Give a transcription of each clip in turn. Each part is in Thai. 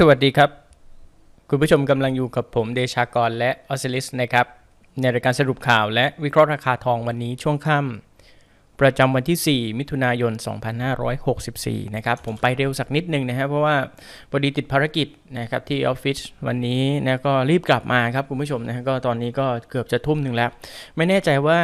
สวัสดีครับ คุณผู้ชมกำลังอยู่กับผมเดชากรและออสซิลิสนะครับ ในรายการสรุปข่าวและวิเคราะห์ราคาทองวันนี้ช่วงค่ำประจำวันที่ 4 มิถุนายน 2564 นะครับ ผมไปเร็วสักนิดนึงนะฮะเพราะว่าพอดีติดภารกิจนะครับที่ออฟฟิศวันนี้นะก็รีบกลับมาครับคุณผู้ชมนะก็ตอนนี้ก็เกือบจะทุ่มหนึ่งแล้ว ไม่แน่ใจว่า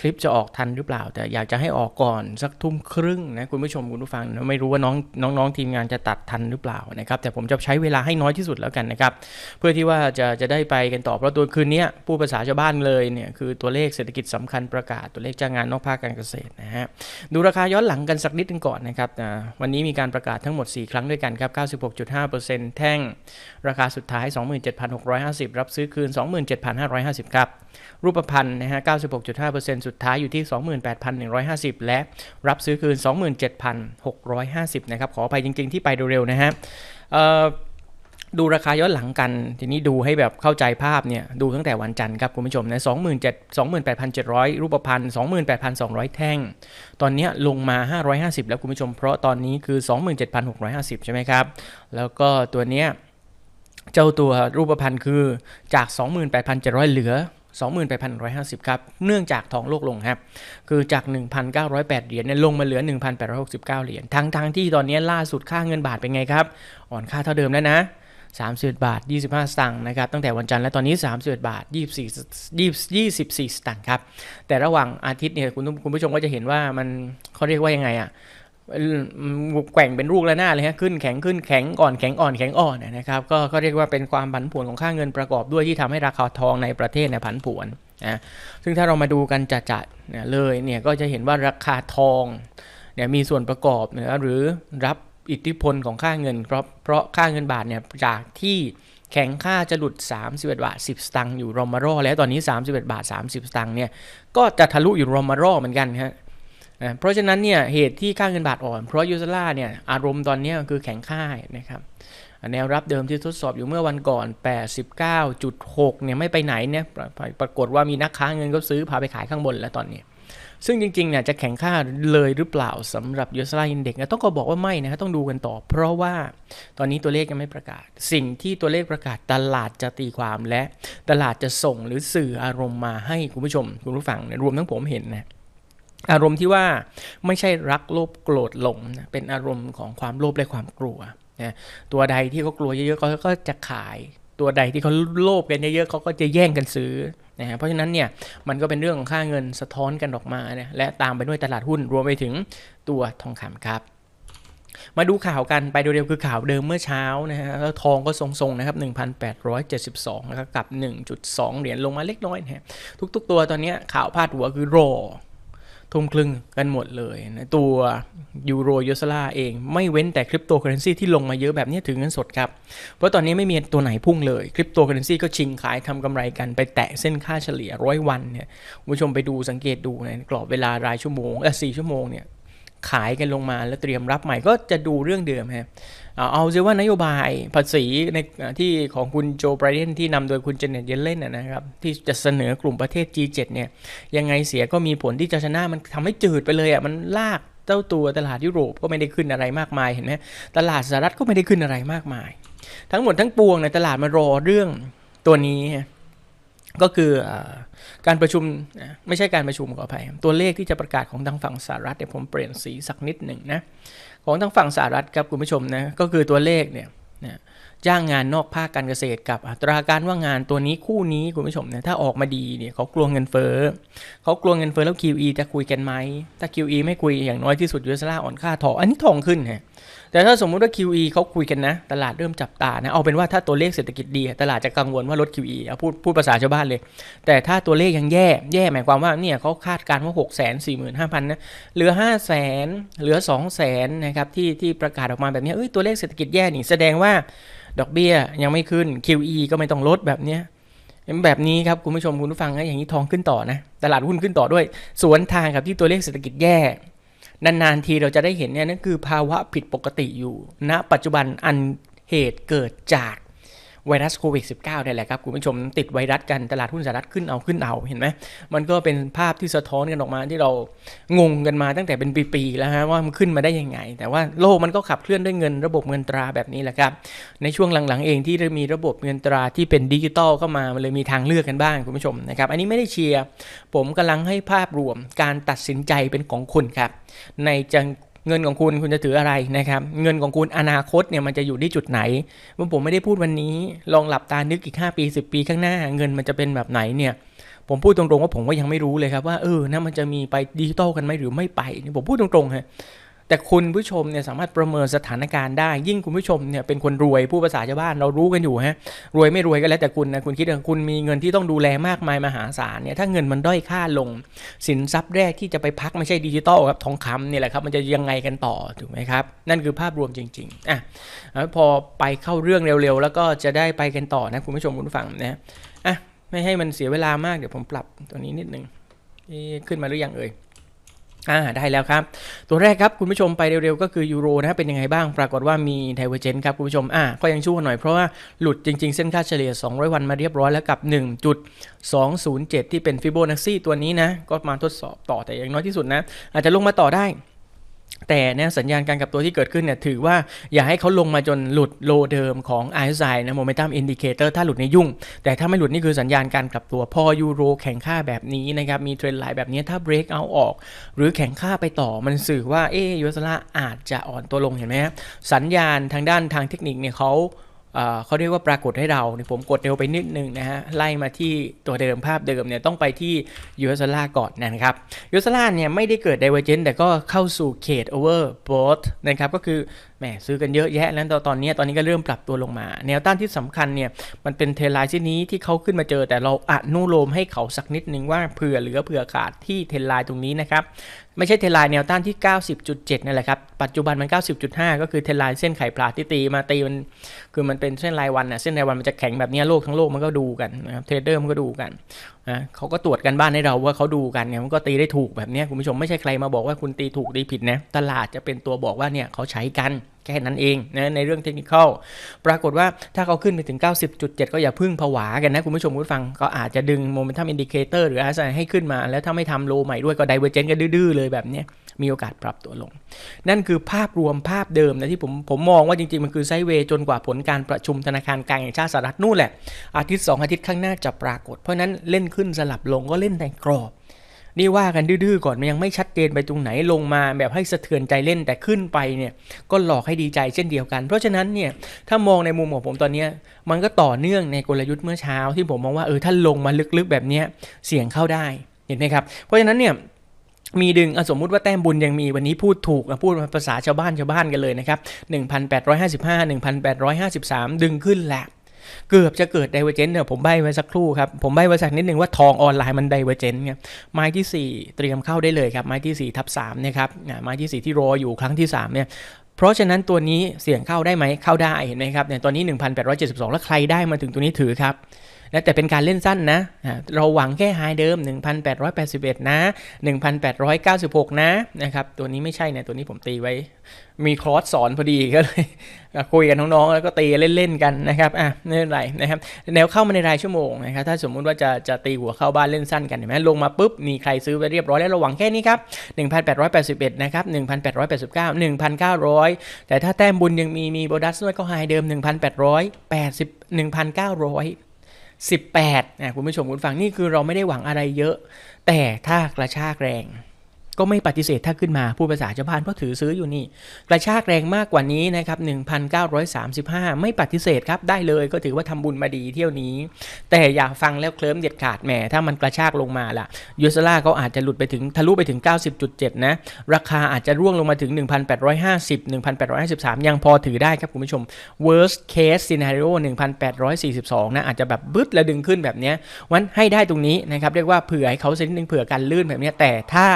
คลิปจะออกทันหรือเปล่า แต่อยากจะให้ออกก่อนสักทุ่มครึ่งนะคุณผู้ชมคุณผู้ฟังไม่รู้ว่าน้องน้องๆทีมงานจะตัดทันหรือเปล่านะครับแต่ผมจะใช้เวลาให้น้อยที่สุดแล้วกันนะครับเพื่อที่ว่าจะจะได้ไปกันต่อเพราะตัวคืนนี้ผู้ภาษาชาวบ้านเลยเนี่ยคือตัวเลขเศรษฐกิจสำคัญประกาศตัวเลขจ้างงานนอกภาคการเกษตรนะฮะดูราคาย้อนหลังกันสักนิดนึงก่อนนะครับวันนี้มีการประกาศทั้งหมด 4 ครั้งด้วยกันครับ96.5%แท่ง ราคาสุดท้าย 27,650 รับซื้อคืน 27,550ครับรูปพันธ์นะฮะ6.5%สุดท้ายอยู่ที่ 28,150 และรับซื้อคืน 27,650 นะครับ ขออภัยจริง ๆ ที่ไปเร็วๆนะฮะดูราคาย้อนหลังกัน ทีนี้ดูให้แบบเข้าใจภาพเนี่ย ดูตั้งแต่วันจันทร์ครับคุณผู้ชมนะ27 28,700 รูปพันธ์28,200 แท่ง ตอนนี้ลงมา 550 แล้วคุณผู้ชม เพราะตอนนี้คือ 27,650 ใช่ไหมครับ แล้วก็ตัวเนี้ย เจ้าตัวรูปพันธ์คือจาก 28,700 เหลือ 28,150 ครับ เนื่องจากทองโลกลงครับ คือจาก 1,908 เหรียญเนี่ยลงมาเหลือ 1,869 เหรียญ ทั้งทั้งที่ตอนนี้ล่าสุดค่าเงินบาทเป็นไงครับ อ่อนค่าเท่าเดิมแล้วนะ31บาท 25 สตางค์นะครับ ตั้งแต่วันจันทร์และตอนนี้ 31 บาท 24 20 24 สตางค์ครับ แต่ระหว่างอาทิตย์เนี่ยคุณคุณผู้ชมก็จะเห็นว่ามันเขาเรียกว่ายังไงอะ แกว่งเป็นลูกระนาดเลยฮะขึ้นแข็งขึ้นแข็งอ่อนแข็งอ่อนแข็งอ่อนนะครับก็ก็เรียกว่าเป็นความผันผวนของค่าเงินประกอบด้วยที่ทำให้ราคาทองในประเทศเนี่ยผันผวนนะซึ่งถ้าเรามาดูกันจัดๆเนี่ยเลยเนี่ยก็จะเห็นว่าราคาทองเนี่ยมีส่วนประกอบนะหรือรับอิทธิพลของค่าเงิน เพราะเพราะค่าเงินบาทเนี่ยจากที่แข็งค่าจะหลุด 31 บาท 10 สตางค์อยู่รอมารอแล้วตอนนี้ 31 บาท 30 สตางค์เนี่ยก็จะทะลุอยู่รอมารอเหมือนกันฮะ นะเพราะฉะนั้นเนี่ยเหตุที่ค่าเงินบาทอ่อน เพราะยูเซล่าเนี่ยอารมณ์ตอนนี้คือแข็งค่ายนะครับแนวรับเดิมที่ทดสอบอยู่เมื่อวันก่อน 89.6 เนี่ยไม่ไปไหนเนี่ยปรากฏว่ามีนักค้าเงินก็ซื้อพาไปขายข้างบนแล้วตอนนี้ ซึ่งจริงๆเนี่ยจะแข็งค่าเลยหรือเปล่าสำหรับยูซล่าอินเด็กต้องก็บอกว่าไม่นะครับต้องดูกันต่อ เพราะว่าตอนนี้ตัวเลขยังไม่ประกาศ สิ่งที่ตัวเลขประกาศตลาดจะตีความและตลาดจะส่งหรือสื่ออารมณ์มาให้คุณผู้ชมคุณผู้ฟังรวมทั้งผมเห็นนะ อารมณ์ที่ว่าไม่ใช่รักโลภโกรธหลงนะเป็นอารมณ์ของความโลภและความกลัวนะตัวใดที่เขากลัวเยอะๆเขาก็จะขาย ตัวใดที่เขาโลภกันเยอะๆเขาก็จะแย่งกันซื้อนะฮะเพราะฉะนั้นเนี่ยมันก็เป็นเรื่องของค่าเงินสะท้อนกันออกมานี่ยและตามไปด้วยตลาดหุ้นรวมไปถึงตัวทองคำครับมาดูข่าวกันไปเร็วๆคือข่าวเดิมเมื่อเช้านะฮะแล้วทองก็ทรงๆนะครับ 1,872นะครับกับ 1.2 เหรียญลงมาเล็กน้อยนะฮะทุกๆตัวตอนนี้ข่าวพาดหัวคือรอ ทุ่มครึ่งกันหมดเลยนะตัวยูโรยูสลาเองไม่เว้นแต่คริปโตเคอเรนซีที่ลงมาเยอะแบบนี้ถึงเงินสดครับ เพราะตอนนี้ไม่มีตัวไหนพุ่งเลยคริปโตเคอเรนซีก็ชิงขายทำกำไรกันไปแตะเส้นค่าเฉลี่ยร้อยวันเนี่ยผู้ชมไปดูสังเกตดูในกรอบเวลารายชั่วโมงเออสี่ชั่วโมงเนี่ยขายกันลงมาแล้วเตรียมรับใหม่ก็จะดูเรื่องเดิมฮะ เอาเอาซิว่านโยบายภาษีในที่ของคุณโจไบรเดนที่นำโดยคุณเจเน็ตเยเลนนะนะครับ ที่จะเสนอกลุ่มประเทศ G7 เนี่ยยังไงเสียก็มีผลที่จะชนะมันทำให้จืดไปเลยอะมันลากเจ้าตัวตลาดยุโรปก็ไม่ได้ขึ้นอะไรมากมายเห็นไหมตลาดสหรัฐก็ไม่ได้ขึ้นอะไรมากมาย ทั้งหมดทั้งปวงในตลาดมารอเรื่องตัวนี้ก็คือการประชุมไม่ใช่การประชุมขออภัยตัวเลขที่จะประกาศของทางฝั่งสหรัฐเดี๋ยวผมเปลี่ยนสีสักนิดหนึ่งนะ ของทางฝั่งสหรัฐครับคุณผู้ชมนะก็คือตัวเลขเนี่ยนะจ้างงานนอกภาคการเกษตรกับอัตราการว่างงานตัวนี้คู่นี้คุณผู้ชมนะถ้าออกมาดีเนี่ยเขากลัวเงินเฟ้อเขากลัวเงินเฟ้อแล้ว QE จะคุยกันไหมถ้า QE ไม่คุยอย่างน้อยที่สุดยูเอสลาอ่อนค่าทองอันนี้ทองขึ้นฮะ แต่ถ้าสมมุติว่า QE เขาคุยกันนะ ตลาดเริ่มจับตานะ เอาเป็นว่าถ้าตัวเลขเศรษฐกิจดี ตลาดจะกังวลว่าลด QE เอาพูดพูดภาษาชาวบ้านเลย แต่ถ้าตัวเลขยังแย่แย่หมายความว่าเนี่ยเขาคาดการณ์ว่า 6 4 5 0 0 0นะเหลือ 5 0 0 0 0 0เหลือ 2 0 0 0 0นะครับที่ที่ประกาศออกมาแบบนี้เอ้ยตัวเลขเศรษฐกิจแย่นี่แสดงว่าดอกเบี้ยยังไม่ขึ้น QE ก็ไม่ต้องลดแบบเนี้ยแบบนี้ครับคุณผู้ชมคุณผู้ฟังนะอย่างนี้ทองขึ้นต่อนะตลาดหุ้นขึ้นต่อด้วย สวนทางกับที่ตัวเลขเศรษฐกิจแย่ นานๆทีเราจะได้เห็นเนี่ยนั่นคือภาวะผิดปกติอยู่ณปัจจุบันอันเหตุเกิดจาก ไวรัสโควิด -19 เนี่ยแหละครับคุณผู้ชมติดไวรัสกันตลาดหุ้นสหรัฐขึ้นเอาขึ้นเอาเห็นไหมมันก็เป็นภาพที่สะท้อนกันออกมาที่เรางงกันมาตั้งแต่เป็นปีๆแล้วฮะว่ามันขึ้นมาได้ยังไง แต่ว่าโลกมันก็ขับเคลื่อนด้วยเงินระบบเงินตราแบบนี้แหละครับในช่วงหลังๆเองที่มีระบบเงินตราที่เป็นดิจิตอลเข้ามามันเลยมีทางเลือกกันบ้างคุณผู้ชมนะครับอันนี้ไม่ได้เชียร์ผมกำลังให้ภาพรวมการตัดสินใจเป็นของคุณครับในจัง เงินของคุณคุณจะถืออะไรนะครับ เงินของคุณอนาคตเนี่ยมันจะอยู่ที่จุดไหนว่าผมไม่ได้พูดวันนี้ ลองหลับตานึกอีก 5 ปี 10 ปีข้างหน้า เงินมันจะเป็นแบบไหนเนี่ยผมพูดตรงๆว่าผมก็ยังไม่รู้เลยครับว่าเออนะมันจะมีไปดิจิตอลกันไหมหรือไม่ไปผมพูดตรงๆฮะ แต่คุณผู้ชมเนี่ยสามารถประเมินสถานการณ์ได้ ยิ่งคุณผู้ชมเนี่ยเป็นคนรวยผู้ภาษาชาวบ้านเรารู้กันอยู่ฮะรวยไม่รวยก็แล้วแต่คุณนะคุณคิดว่าคุณมีเงินที่ต้องดูแลมากมายมหาศาลเนี่ยถ้าเงินมันด้อยค่าลง สินทรัพย์แรกที่จะไปพักไม่ใช่ดิจิตอลครับทองคำเนี่ยแหละครับมันจะยังไงกันต่อถูกไหมครับ นั่นคือภาพรวมจริงๆอะพอไปเข้าเรื่องเร็วๆ แล้วก็จะได้ไปกันต่อนะคุณผู้ชมคุณฟังนะอะไม่ให้มันเสียเวลามากเดี๋ยวผมปรับตัวนี้นิดนึงขึ้นมาหรือยังเอ่ย อ่าได้แล้วครับ ตัวแรกครับคุณผู้ชมไปเร็วๆก็คือยูโรนะเป็นยังไงบ้าง ปรากฏว่ามีไดเวอร์เจนครับคุณผู้ชมอ่าก็ยังชั่วหน่อยเพราะว่าหลุดจริงๆ เส้นค่าเฉลี่ย 200 วันมาเรียบร้อยแล้วกับ 1.207 ที่เป็นฟิโบนัชชีตัวนี้นะ ก็มาทดสอบต่อแต่อย่างน้อยที่สุดนะ อาจจะลงมาต่อได้ แต่เนี่ยสัญญาณการกลับตัวที่เกิดขึ้นเนี่ยถือว่าอย่าให้เขาลงมาจนหลุดโลเดิมของ RSI นะ Momentum Indicator ถ้าหลุดในยุ่ง แต่ถ้าไม่หลุดนี่คือสัญญาณการกลับตัวพอยูโรแข่งค่าแบบนี้นะครับ มีเทรนด์ไลน์แบบนี้ถ้า break out ออก หรือแข่งค่าไปต่อมันสื่อว่าเอยูสลาอาจจะอ่อนตัวลงเห็นไหมสัญญาณทางด้านทางเทคนิคเนี่ยเขา เขาเรียกว่าปรากฏให้เราเนี่ยผมกดเร็วไปนิดนึงนะฮะไล่มาที่ตัวเดิมภาพเดิมเนี่ยต้องไปที่ยูเอสลาก่อนนะครับยูเอสลาเนี่ยไม่ได้เกิด divergence แต่ก็เข้าสู่เขต overbought นะครับก็คือ แหมซื้อกันเยอะแยะแล้วตอนตอนนี้ตอนนี้ก็เริ่มปรับตัวลงมา แนวต้านที่สำคัญเนี่ยมันเป็นเทรนไลน์ที่นี้ที่เขาขึ้นมาเจอ แต่เราอนุโลมให้เขาสักนิดนึงว่าเผื่อเหลือเผื่อขาดที่เทรนไลน์ตรงนี้นะครับไม่ใช่เทรนไลน์แนวต้านที่ 90.7นั่นแหละครับ ปัจจุบันมัน 90.5 ก็คือเทรนไลน์เส้นไข่ปลาที่ตีมาตีมันคือมันเป็นเส้นรายวันนะเส้นรายวันมันจะแข็งแบบนี้โลกทั้งโลกมันก็ดูกันนะครับเทรดเดอร์มันก็ดูกัน นะเขาก็ตรวจกันบ้านให้เราว่าเขาดูกันเนี่ยมันก็ตีได้ถูกแบบนี้คุณผู้ชมไม่ใช่ใครมาบอกว่าคุณตีถูกตีผิดนะตลาดจะเป็นตัวบอกว่าเนี่ยเขาใช้กันแค่นั้นเองนะในเรื่องเทคนิคอลปรากฏว่าถ้าเขาขึ้นไปถึง 90.7 ก็อย่าพึ่งผวากันนะคุณผู้ชมคุณผู้ฟังก็อาจจะดึงโมเมนตัมอินดิเคเตอร์หรืออะไรให้ขึ้นมา แล้วถ้าไม่ทำโลใหม่ด้วยก็ไดเวอร์เจนก็ดื้อเลยแบบนี้ มีโอกาสปรับตัวลง นั่นคือภาพรวมภาพเดิมนะที่ผมผมมองว่าจริงๆ มันคือไซเวย์จนกว่าผลการประชุมธนาคารกลางแห่งชาติสหรัฐนู่นแหละ อาทิตย์ 2 อาทิตย์ข้างหน้าจะปรากฏ เพราะนั้นเล่นขึ้นสลับลงก็เล่นในกรอบ นี่ว่ากันดื้อๆก่อนมันยังไม่ชัดเจนไปตรงไหนลงมาแบบให้สะเทือนใจเล่นแต่ขึ้นไปเนี่ยก็หลอกให้ดีใจเช่นเดียวกัน เพราะฉะนั้นเนี่ยถ้ามองในมุมของผมตอนนี้มันก็ต่อเนื่องในกลยุทธ์เมื่อเช้าที่ผมมองว่าเออถ้าลงมาลึกๆแบบนี้เสี่ยงเข้าได้เห็นไหมครับเพราะฉะนั้นเนี่ย มีดึงสมมุติว่าแต้มบุญยังมีวันนี้พูดถูกอะพูดภาษาชาวบ้านชาวบ้านกันเลยนะครับ 1,855 1,853 ดึงขึ้นแหละเกือบจะเกิด divergence เนี่ยผมใบไว้สักครู่ครับ ผมใบไว้สักนิดหนึ่งว่าทองออนไลน์มัน divergence ไงไม้ที่ 4 เตรียมเข้าได้เลยครับ ไม้ที่4ทับ3นะครับไม้ที่ 4 ที่รออยู่ครั้งที่ 3 เนี่ยเพราะฉะนั้นตัวนี้เสี่ยงเข้าได้ไหมเข้าได้เห็นไหมครับเนี่ยตัวนี้ 1,872 แล้วใครได้มาถึงตัวนี้ถือครับ นะแต่เป็นการเล่นสั้นนะ เราหวังแค่ไฮเดิม 1,881 นะ 1,896 นะนะครับ ตัวนี้ไม่ใช่เนี่ยตัวนี้ผมตีไว้ มีคอร์สสอนพอดีก็เลยคุยกันน้องๆแล้วก็ตีเล่นๆกันนะครับอะไม่เป็นไรนะครับ แนวเข้ามาในรายชั่วโมงนะครับถ้าสมมุติว่าจะจะตีหัวเข้าบ้านเล่นสั้นกันเห็นไหมลงมาปุ๊บมีใครซื้อไปเรียบร้อยแล้วเราหวังแค่นี้ครับ 1,881 นะครับ 1,889 1,900 แต่ถ้าแต้มบุญยังมีมีโบนัสด้วยก็ไฮเดิม 1,880 1,900 18นะคุณผู้ชมคุณฟังนี่คือเราไม่ได้หวังอะไรเยอะ แต่ถ้ากระชากแรง ก็ไม่ปฏิเสธถ้าขึ้นมาผู้ภาษาชาวบ้านเพราะถือซื้ออยู่นี่ กระชากแรงมากกว่านี้นะครับ 1,935 ไม่ปฏิเสธครับได้เลยก็ถือว่าทำบุญมาดีเที่ยวนี้ แต่อย่าฟังแล้วเคลิ้มเด็ดขาดแหมถ้ามันกระชากลงมาล่ะยูสลาเขาอาจจะหลุดไปถึงทะลุไปถึง 90.7 นะ ราคาอาจจะร่วงลงมาถึง 1,850 1,853 ยังพอถือได้ครับคุณผู้ชม worst case scenario 1,842 นะอาจจะแบบบึ้ดแล้วดึงขึ้นแบบนี้วันให้ได้ตรงนี้นะครับเรียกว่าเผื่อให้เขาสักนิดนึงเผื่อกันลื่นแบบนี้แต่ถ้า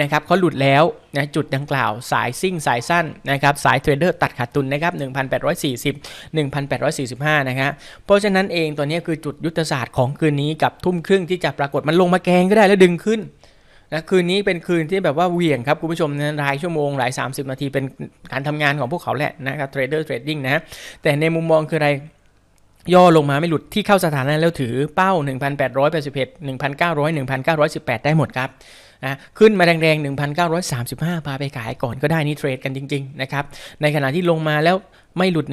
นะครับเขาหลุดแล้วนะจุดดังกล่าวสายซิ่งสายสั้นนะครับสายเทรดเดอร์ตัดขาดทุนนะครับ1,840 1,845นะฮะเพราะฉะนั้นเองตัวนี้คือจุดยุทธศาสตร์ของคืนนี้กับทุ่มครึ่งที่จะปรากฏมันลงมาแกงก็ได้แล้วดึงขึ้นนะคืนนี้เป็นคืนที่แบบว่าเหวี่ยงครับคุณผู้ชมนะรายชั่วโมงหลาย 30 นาทีเป็นการทำงานของพวกเขาแหละนะครับเทรดเดอร์เทรดดิ้งนะแต่ในมุมมองคืออะไรย่อลงมาไม่หลุดที่เข้าสถานะแล้วถือเป้า 1,881 1,900 1,918 ได้หมดครับ นะขึ้นมาแรงๆ 1,935 พาไปขายก่อนก็ได้นี่เทรดกันจริงๆนะครับในขณะที่ลงมาแล้วไม่หลุด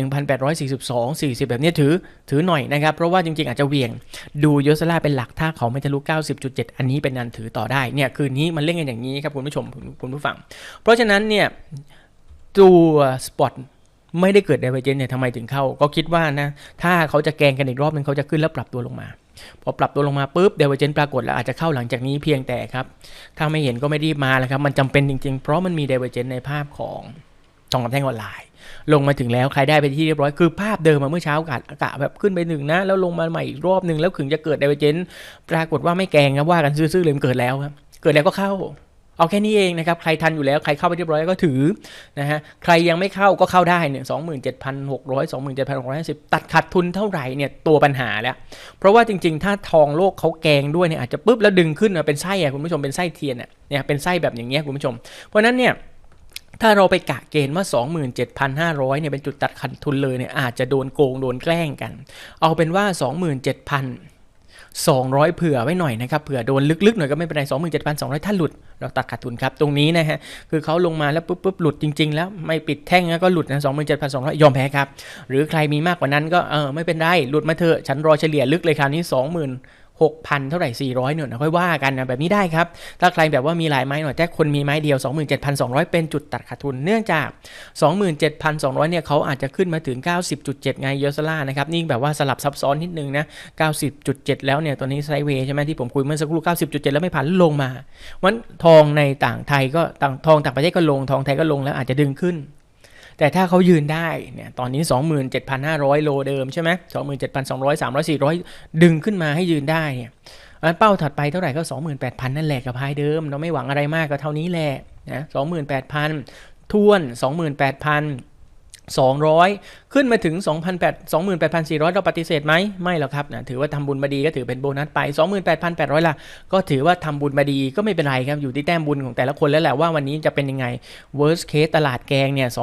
1,842 40 แบบนี้ถือถือหน่อยนะครับ เพราะว่าจริงๆ อาจจะเวี่ยง ดูยสลาเป็นหลักถ้าเขาไม่ทะลุ 90.7 อันนี้เป็นนันถือต่อได้เนี่ยคืนนี้มันเล่นกันอย่างนี้ครับคุณผู้ชมคุณผู้ฟัง เพราะฉะนั้นเนี่ยตัวสปอตไม่ได้เกิดไดเวอร์เจนเนี่ยทำไมถึงเข้า ก็คิดว่านะถ้าเขาจะแกงกันอีกรอบนึงเขาจะขึ้นแล้วปรับตัวลงมา พอปรับตัวลงมาปุ๊บเดเวอร์เจนปรากฏแล้วอาจจะเข้าหลังจากนี้เพียงแต่ครับ ถ้าไม่เห็นก็ไม่รีบมาแล้วครับ มันจำเป็นจริงๆ เพราะมันมีเดเวอร์เจนในภาพของทองคำแท่งออนไลน์ ลงมาถึงแล้วใครได้ไปที่เรียบร้อยคือภาพเดิมมาเมื่อเช้ากะกะแบบขึ้นไปหนึ่งนะ แล้วลงมาใหม่อีกรอบหนึ่งแล้วถึงจะเกิดเดเวอร์เจนปรากฏว่าไม่แกงครับว่ากันซื่อๆเลยมันเกิดแล้วครับเกิดแล้วก็เข้า เอาแค่นี้เองนะครับ ใครทันอยู่แล้ว ใครเข้าไปเรียบร้อยก็ถือนะฮะ ใครยังไม่เข้าก็เข้าได้เนี่ยสองหมื่นเจ็ดพันหกร้อยสองหมื่นเจ็ดพันหกร้อยสิบตัดขาดทุนเท่าไหร่เนี่ยตัวปัญหาแล้ว เพราะว่าจริงๆ ถ้าทองโลกเขาแกงด้วยเนี่ยอาจจะปุ๊บแล้วดึงขึ้นมาเป็นไส้อะคุณผู้ชมเป็นไส้เทียนอะเนี่ยเป็นไส้แบบอย่างเงี้ยคุณผู้ชม เพราะนั้นเนี่ยถ้าเราไปกะเกณฑ์ว่า 27,500เนี่ยเป็นจุดตัดขาดทุนเลยเนี่ยอาจจะโดนโกงโดนแกล้งกัน เอาเป็นว่า 200 เผื่อไว้หน่อยนะครับ เผื่อโดนลึกๆหน่อยก็ไม่เป็นไร27,200 ถ้าหลุด เราตัดขาดทุนครับ ตรงนี้นะฮะ คือเขาลงมาแล้วปุ๊บปุ๊บหลุดจริง ๆ แล้วไม่ปิดแท่งแล้วก็หลุดนะ27,200 ยอมแพ้ครับ หรือใครมีมากกว่านั้นก็เออไม่เป็นไร หลุดมาเถอะ ฉันรอเฉลี่ยลึกเลยคราวนี้ 20,000 6,000 เท่าไหร่ 400เนี่ยนะค่อยว่ากันนะแบบนี้ได้ครับ ถ้าใครแบบว่ามีหลายไม้หน่อยแต่คนมีไม้เดียว 27,200 เป็นจุดตัดขาดทุนเนื่องจาก 27,200 เนี่ยเขาอาจจะขึ้นมาถึง 90.7 ไงเยอสลานะครับ นี่แบบว่าสลับซับซ้อนนิดนึงนะ 90.7 แล้วเนี่ยตัวนี้ไซเวย์ใช่ไหมที่ผมคุยเมื่อสักครู่ 90.7 แล้วไม่ผ่านลงมาวันทองในต่างไทยก็ต่างทองต่างประเทศก็ลงทองไทยก็ลงแล้วอาจจะดึงขึ้น แต่ถ้าเขายืนได้เนี่ยตอนนี้ 27,500 โลเดิมใช่ไหม27,200 300 400 ดึงขึ้นมาให้ยืนได้เนี่ยอันเป้าถัดไปเท่าไหร่ก็ 28,000 นั่นแหละกับพายเดิม เราไม่หวังอะไรมากก็เท่านี้แหละนะ28,000ท้วน 28,000 200 ขึ้นมาถึง2,800 28,400 เราปฏิเสธไหมไม่หรอกครับนะถือว่าทำบุญมาดีก็ถือเป็นโบนัสไป 28,800ล่ะก็ถือว่าทำบุญมาดีก็ไม่เป็นไรครับ อยู่ที่แต้มบุญของแต่ละคนแล้วแหละว่าวันนี้จะเป็นยังไง worst case ตลาดแกงเนี่ย27,200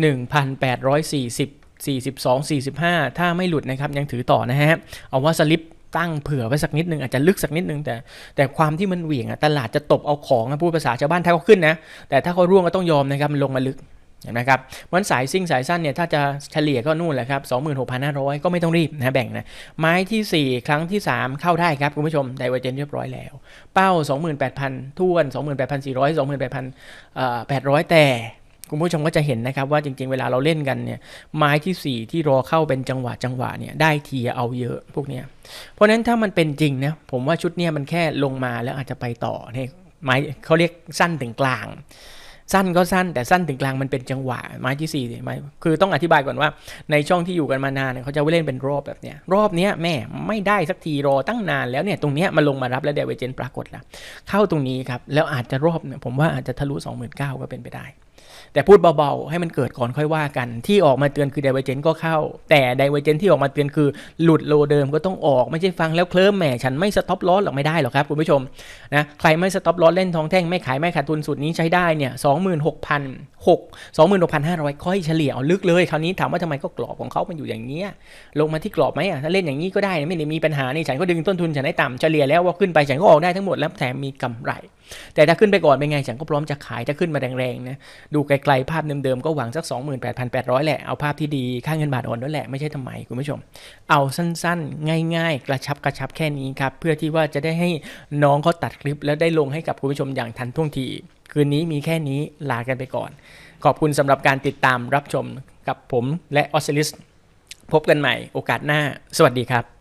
1,840 42 45 ถ้าไม่หลุดนะครับยังถือต่อนะฮะเอาว่าสลิป ตั้งเผื่อไว้สักนิดนึงอาจจะลึกสักนิดนึงแต่ แต่ความที่มันเหวี่ยงอะตลาดจะตบเอาของนะพูดภาษาชาวบ้านถ้าเขาขึ้นนะแต่ถ้าเขาร่วงก็ต้องยอมนะครับมันลงมาลึกเห็นไหมครับวันสายซิ่งสายสั้นเนี่ยถ้าจะเฉลี่ยก็นู่นแหละครับ26,500 ก็ไม่ต้องรีบนะแบ่งนะไม้ที่ 4 ครั้งที่ 3 เข้าได้ครับคุณผู้ชมไดเวอร์เจนเรียบร้อยแล้ว เป้า 28,000ท้วน 28,400 28,800 แต่ คุณผู้ชมก็จะเห็นนะครับว่าจริงๆ เวลาเราเล่นกันเนี่ยไม้ที่ 4 ที่รอเข้าเป็นจังหวะจังหวะเนี่ยได้ทีเอาเยอะพวกเนี้ยเพราะฉะนั้นถ้ามันเป็นจริงนะผมว่าชุดเนี้ยมันแค่ลงมาแล้วอาจจะไปต่อเนี่ยไม้เขาเรียกสั้นถึงกลาง สั้นก็สั้นแต่สั้นถึงกลางมันเป็นจังหวะไม้ที่4เนี่ยไม้คือต้องอธิบายก่อนว่าในช่องที่อยู่กันมานานเนี่ยเขาจะเล่นเป็นรอบแบบเนี้ยรอบเนี้ยแม่ไม่ได้สักทีรอตั้งนานแล้วเนี่ยตรงเนี้ยมาลงมารับแล้วเดวเจนปรากฏแล้วเข้าตรงนี้ครับแล้วอาจจะรอบเนี่ยผมว่าอาจจะทะลุ 29,000ก็เป็นไปได้ แต่พูดเบาๆ ให้มันเกิดก่อนค่อยว่ากัน ที่ออกมาเตือนคือไดเวอร์เจนก็เข้า แต่ไดเวอร์เจนที่ออกมาเตือนคือหลุดโลเดิมก็ต้องออกไม่ใช่ฟังแล้วเคลิ้มแหมฉันไม่สต็อปลอสหรอกไม่ได้หรอกครับคุณผู้ชมนะใครไม่สต็อปลอสเล่นทองแท่งไม่ขายไม่ขาดทุนสุดนี้ใช้ได้เนี่ยสองหมื่นหกพันหกสองหมื่นหกพันห้าร้อยค่อยเฉลี่ยเอาลึกเลยคราวนี้ถามว่าทำไมก็กรอบของเขามันอยู่อย่างเงี้ยลงมาที่กรอบไหมอะถ้าเล่นอย่างนี้ก็ได้ไม่ได้มีปัญหานี่ฉันก็ดึงต้นทุนฉันให้ต่ำเฉลี่ยแล้วว่าขึ้นไปฉันก็ออกได้ทั้งหมดแล้วแถมมีกำไร แต่ถ้าขึ้นไปก่อนเป็นไงฉันก็พร้อมจะขายถ้าขึ้นมาแรงๆนะดูไกลๆภาพเดิมๆก็หวังสัก 28,800 แหละ เอาภาพที่ดีค่าเงินบาทอ่อนด้วยแหละไม่ใช่ทำไมคุณผู้ชม เอาสั้นๆ ง่ายๆ กระชับกระชับแค่นี้ครับเพื่อที่ว่าจะได้ให้น้องเขาตัดคลิป แล้วได้ลงให้กับคุณผู้ชมอย่างทันท่วงที คืนนี้มีแค่นี้ลากันไปก่อน ขอบคุณสำหรับการติดตามรับชมกับผมและออสซิลิสพบกันใหม่โอกาสหน้า สวัสดีครับ